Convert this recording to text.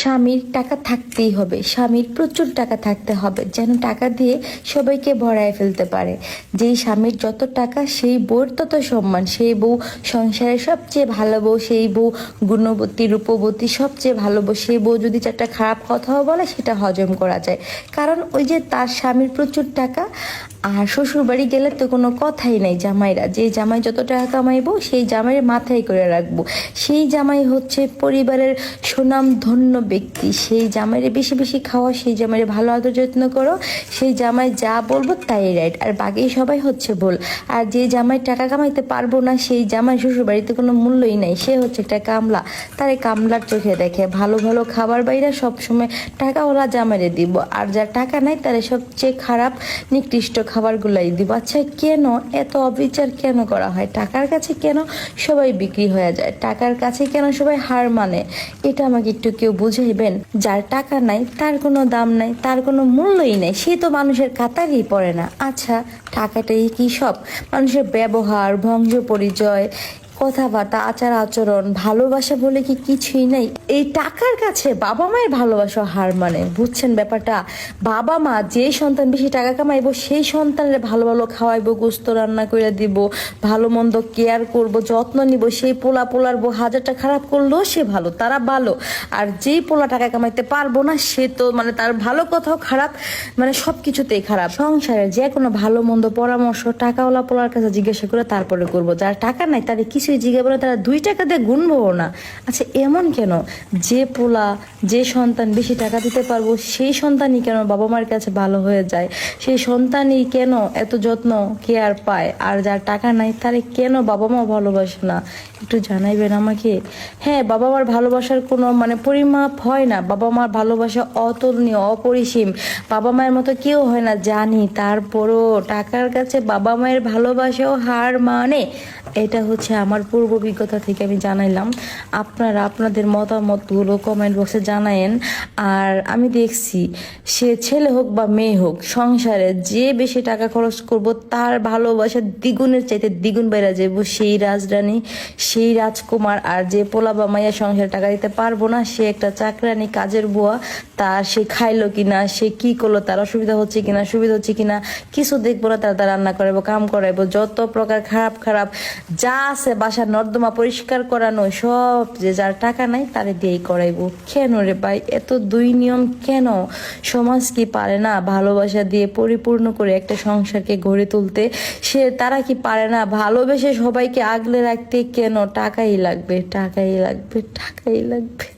স্বামীর টাকা থাকতেই হবে। স্বামীর প্রচুর টাকা থাকতে হবে, যেন টাকা দিয়ে সবাইকে ভরায় ফেলতে পারে। যেই স্বামীর যত টাকা, সেই বউর তত সম্মান। সেই বউ সংসারের সবচেয়ে ভালো বউ, সেই বউ গুণবতী, রূপবতী সবচেয়ে ভালো বউ। সেই বউ যদি চারটা খারাপ কথাও বলে, সেটা হজম করা যায়। কারণ ওই যে তার স্বামীর প্রচুর টাকা, আর শ্বশুর বাড়ি গেলে তো কোনো কথাই নাই জামাইরা। যে জামাই যত টাকা কামাইবো, সেই জামাইয়ের মাথায় করে রাখব। সেই জামাই হচ্ছে পরিবারের সুনাম ধন্য ব্যক্তি, সেই জামাইরে বেশি বেশি খাওয়া, সেই জামাইরে ভালো আদর যত্ন করো, সেই জামাই যা বলব তাই রাইট আর বাকি সবাই হচ্ছে বল আর যে জামাই টাকা কামাইতে পারব না, সেই জামাই শ্বশুর বাড়িতে কোনো মূল্যই নাই। সে হচ্ছে একটা কামলা। তার কামলার চোখে দেখে। ভালো ভালো খাবার বাইরে সবসময় টাকাওয়ালা জামাইরে দিব। আর যা টাকা নাই, তারে সবচেয়ে খারাপ, নিকৃষ্ট খাবারগুলাই দিব। আচ্ছা কেন? এত অবিচার কেন করা হয়? টাকার কাছে কেন সবাই বিক্রি হয়ে যায়? টাকার কাছে কেন সবাই হার মানে? এটা আমাকে একটু কেউ বুঝাইবেন, যার টাকা নাই, তার কোনো দাম নাই, তার কোনো মূল্যই নাই, সে তো মানুষের কাতারই পড়ে না। আচ্ছা টাকাটাই কি সব? মানুষের ব্যবহার, ভঙ্গ পরিচয় কথাবার্তা, আচার, আচরণ, ভালোবাসা বলে কি কিছুই নেই? এই টাকার কাছে বাবা মায়ের ভালোবাসা হার মানে বুঝছেন ব্যাপারটা? বাবা মা যে সন্তান বেশি টাকা কামাইবো, সেই সন্তানের ভালো ভালো খাওয়াইবো, গোস্ত রান্না করে দিব, ভালো মন্দ কেয়ার করব, যত্ন নিব, সেই পোলা পোলার বউ হাজারটা খারাপ করলেও সে ভালো, তারা ভালো। আর যেই পোলা টাকা কামাইতে পারব না, সে তো মানে তার ভালো কথাও খারাপ মানে সব কিছুতেই খারাপ। সংসারে যে কোনো ভালো মন্দ পরামর্শ টাকাওয়ালা পোলার কাছে জিজ্ঞাসা করে তারপরে করব। যার টাকা নাই তারে কিছুই জিজ্ঞাসা করে তারা দুই টাকা দিয়ে গুনবো না। আচ্ছা এমন কেন? যে পোলা, যে সন্তান বেশি টাকা দিতে পারব, সেই সন্তানই কেন বাবা মার কাছে ভালো হয়ে যায়? সেই সন্তানই কেন এত যত্ন কেয়ার পায়? আর যার টাকা নাই, তারে কেন বাবা মা ভালোবাসে না? একটু জানাইবেন আমাকে? হ্যাঁ বাবা মার ভালোবাসার কোনো মানে পরিমাপ হয় না। বাবা মার ভালোবাসা অতুলনীয়, অপরিসীম। বাবা মায়ের মতো কেউ হয় না, জানি। তারপরও টাকার কাছে বাবা মায়ের ভালোবাসাও হার মানে। এটা হচ্ছে আমার পূর্ব অভিজ্ঞতা থেকে আমি জানাইলাম। আপনারা আপনাদের মতামতগুলো কমেন্ট বক্সে জানায়েন। আর আমি দেখছি, সে ছেলে হোক বা মেয়ে হোক, সংসারে যে বেশি টাকা খরচ করব, তার ভালোবাসা দ্বিগুণের চাইতে দ্বিগুণ বেড়ে যাব সেই রাজরানী, সেই রাজকুমার আর যে পোলা বা মাইয়া সংসারে টাকা দিতে পারব না, সে একটা চাকরানি কাজের বুয়া, তার সে খাইলো কিনা, সে কি করল, তার অসুবিধা হচ্ছে কিনা, সুবিধা হচ্ছে কিনা, কিছু দেখব না, তার রান্না করাবো কাম করাইবো, যত প্রকার খারাপ খারাপ যা আছে বাসার নর্দমা পরিষ্কার করানো সব যে যার টাকা নাই তারে দিয়েই করাইবো। কেন রে ভাই? এত দুই নিয়ম কেন? সমাজ কি পারে না ভালোবাসা দিয়ে পরিপূর্ণ করে একটা সংসারকে গড়ে তুলতে? সে, তারা কি পারে না ভালোবেসে সবাইকে আগলে রাখতে? কেন? টাকাই লাগবে টাকাই লাগবে টাকাই লাগবে।